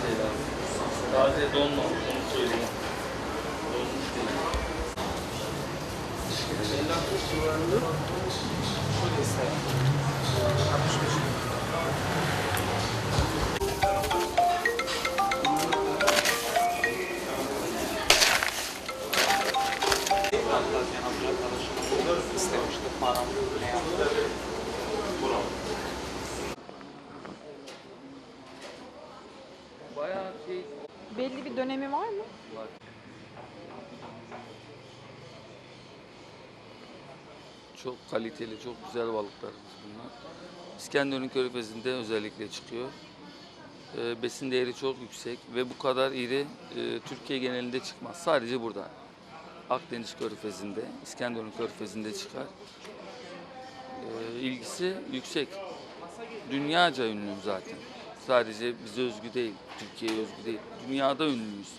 TL abi. Taze donmamış onu söyleyeyim. Donmuş değil. 50 civarında. İstedim. 65 dönemi var mı? var. Çok kaliteli, çok güzel balıklarımız bunlar. İskenderun Körfezi'nde özellikle çıkıyor. Ee, besin değeri çok yüksek ve bu kadar iri e, Türkiye genelinde çıkmaz. Sadece burada. Akdeniz Körfezi'nde, İskenderun Körfezi'nde çıkar. Ee, ilgisi yüksek. Dünyaca ünlü zaten. Sadece bize özgü değil, Türkiye'ye özgü değil. Dünyada ünlüyüz.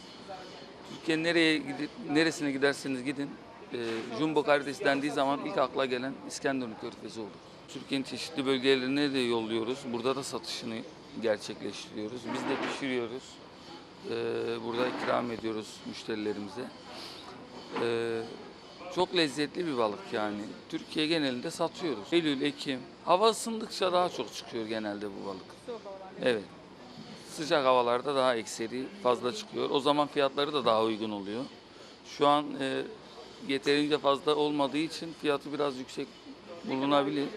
Türkiye'nin nereye gidip neresine giderseniz gidin, e, jumbo karides dendiği zaman ilk akla gelen İskenderun Körfezi olur. Türkiye'nin çeşitli bölgelerine de yolluyoruz. Burada da satışını gerçekleştiriyoruz. Biz de pişiriyoruz. E, burada ikram ediyoruz müşterilerimize. E, çok lezzetli bir balık yani. Türkiye genelinde satıyoruz. Eylül, Ekim. Hava ısındıkça daha çok çıkıyor genelde bu balık. Evet. Sıcak havalarda daha ekseri fazla çıkıyor. O zaman fiyatları da daha uygun oluyor. Şu an e, yeterince fazla olmadığı için fiyatı biraz yüksek bulunabilir.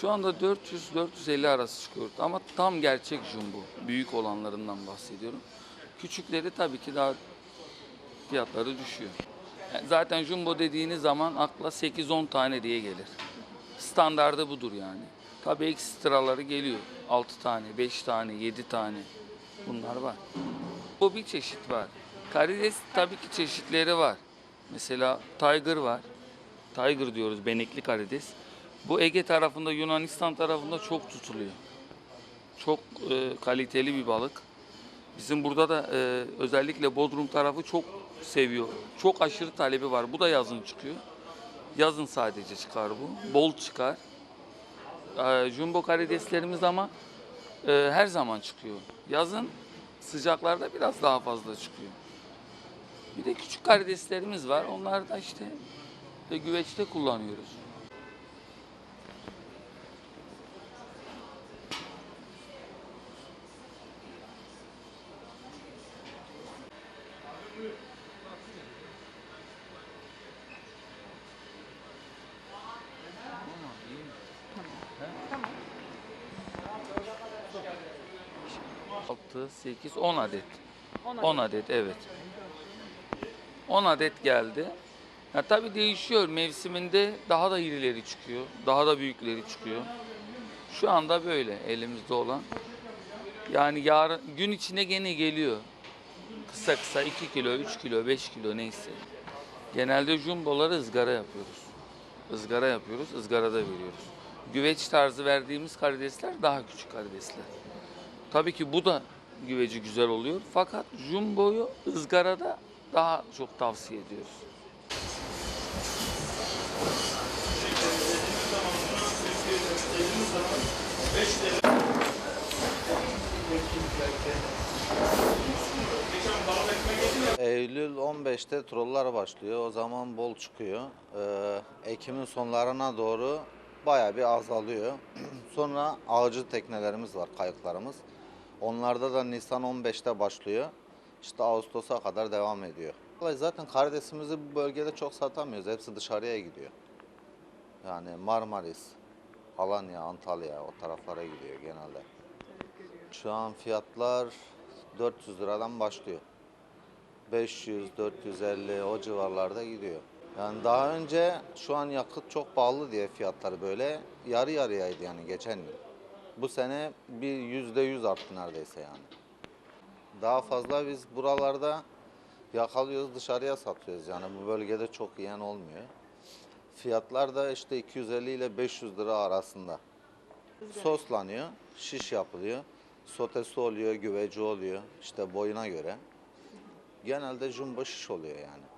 Şu anda 400-450 arası çıkıyor. Ama tam gerçek jumbo. Büyük olanlarından bahsediyorum. Küçükleri tabii ki daha fiyatları düşüyor. Zaten jumbo dediğiniz zaman akla 8-10 tane diye gelir. Standardı budur yani. Tabii ekstraları geliyor. 6 tane, 5 tane, 7 tane. Bunlar var. Bu bir çeşit var. Karides tabii ki çeşitleri var. Mesela tiger var. Tiger diyoruz, benekli karides. Bu Ege tarafında, Yunanistan tarafında çok tutuluyor. Çok e, kaliteli bir balık. Bizim burada da e, özellikle Bodrum tarafı çok seviyor. Çok aşırı talebi var. Bu da yazın çıkıyor. Yazın sadece çıkar bu. Bol çıkar. E, jumbo karideslerimiz ama e, her zaman çıkıyor. Yazın sıcaklarda biraz daha fazla çıkıyor. Bir de küçük karideslerimiz var. Onlar da işte e, güveçte kullanıyoruz. 6, 8, 10 adet. Ona 10 adet evet. 10 adet geldi. Ya tabii değişiyor. Mevsiminde daha da irileri çıkıyor. Daha da büyükleri çıkıyor. Şu anda böyle elimizde olan. Yani yarın gün içinde gene geliyor. Kısa kısa 2 kilo, 3 kilo, 5 kilo neyse. Genelde jumboları ızgara yapıyoruz. Izgara yapıyoruz, ızgarada veriyoruz. Güveç tarzı verdiğimiz karidesler daha küçük karidesler. Tabii ki bu da güveci güzel oluyor. Fakat jumboyu ızgarada daha çok tavsiye ediyoruz. Eylül 15'te trollar başlıyor. O zaman bol çıkıyor. Ee, Ekim'in sonlarına doğru baya bir azalıyor. Sonra ağacı teknelerimiz var, kayıklarımız. Onlarda da Nisan 15'te başlıyor. İşte Ağustos'a kadar devam ediyor. Zaten karidesimizi bu bölgede çok satamıyoruz. Hepsi dışarıya gidiyor. Yani Marmaris, Alanya, Antalya o taraflara gidiyor genelde. Şu an fiyatlar 400 liradan başlıyor. 500, 450 o civarlarda gidiyor. Yani daha önce şu an yakıt çok pahalı diye fiyatları böyle yarı yarıyaydı yani geçen yıl. Bu sene bir yüzde yüz arttı neredeyse yani. Daha fazla biz buralarda yakalıyoruz dışarıya satıyoruz yani bu bölgede çok yiyen olmuyor. Fiyatlar da işte 250 ile 500 lira arasında. Soslanıyor, şiş yapılıyor, sotesi oluyor, güveci oluyor işte boyuna göre. Genelde jumbo şiş oluyor yani.